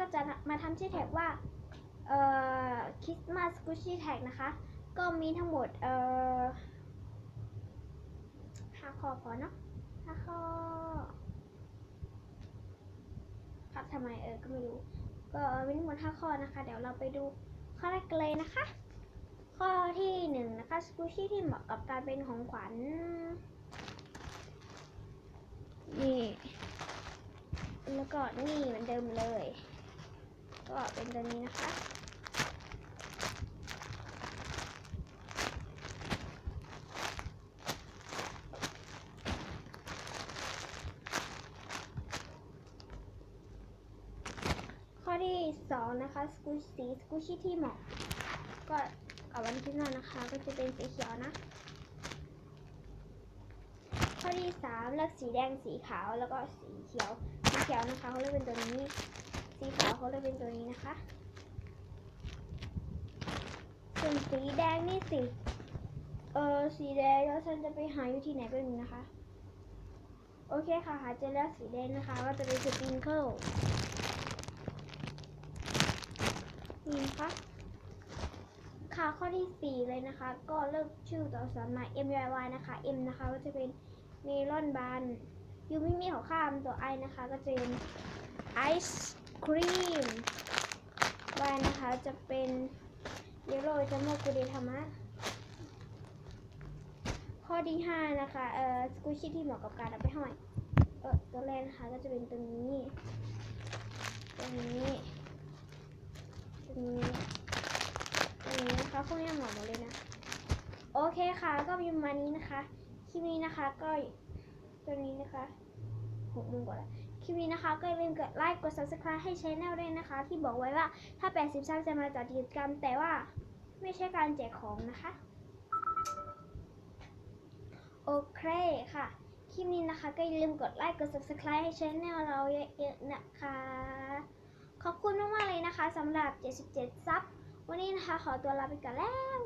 ก็จะมาทำชื่อแท็กว่าเอ่อคริสต์มาสกุชชี่แท็กนะคะ ก็มีทั้งหมดเอ่อห้าข้อพอเนาะห้าข้อครับทำไมเออก็ไม่รู้ ก็มีทั้งหมดห้าข้อนะคะ เดี๋ยวเราไปดูข้อแรกเลยนะคะ ข้อที่หนึ่งนะคะสกูชี่ที่เหมาะกับการเป็นของขวัญนี่แล้วก็นี่เหมือนเดิมเลย ก็เป็นตัวนี้นะคะ ข้อที่สองนะคะสกูสีสกูชี่ที่เหมาะก็กับวันที่นอนนะคะ ก็จะเป็นสีเขียวนะ ที่สามเลือกสีแดงสีขาวแล้วก็สีเขียว สีเขียวนะคะเขาเลือกเป็นตัวนี้ สีขาวเขาเลือกเป็นตัวนี้นะคะส่วนสีแดงนี่สิเออสีแดงแล้วฉันจะไปหาอยู่ที่ไหนก็มีนะคะ โอเคค่ะหาเจอแล้วสีแดงนะคะก็จะเป็นสปริงเกิลนี่นะคะค่ะข้อที่สี่เลยนะคะ ก็เลือกชื่อตัวอักษรมา M Y Y นะคะ M นะคะก็จะเป็น เมลอนบานยูมิมิของข้ามตัว I นะคะ ก็จะเป็นไอศครีม Y นนะคะจะเป็นเยลโล่จะโมกุเดธรรมะข้อที่ห้านะคะเอ่อสกูชี่ที่เหมาะกับการเอาไปห้อยเออตัวแรกนะคะก็จะเป็นตัวนี้ตัวนี้ตัวนี้ตัวนี้นะคะพวกนี้เหมาะหมดเลยนะ โอเคค่ะ ก็มีประมาณนี้นะคะ ลิปนี้นะคะก็ตัวนี้นะคะหกโมงกว่าแล้วคลิปนี้นะคะก็อย่าลืมกดไลค์กด subscribe ให้ช่องด้วยนะคะ ที่บอกไว้ว่าถ้า 80ซับจะมาจัดกิจกรรม แต่ว่าไม่ใช่การแจกของนะคะ โอเคค่ะ คลิปนี้นะคะก็อย่าลืมกดไลค์กด subscribe ให้ช่องเราเยอะๆนะคะ ขอบคุณมากๆเลยนะคะสำหรับ 77 ซับ วันนี้นะคะขอตัวลาไปก่อนแล้ว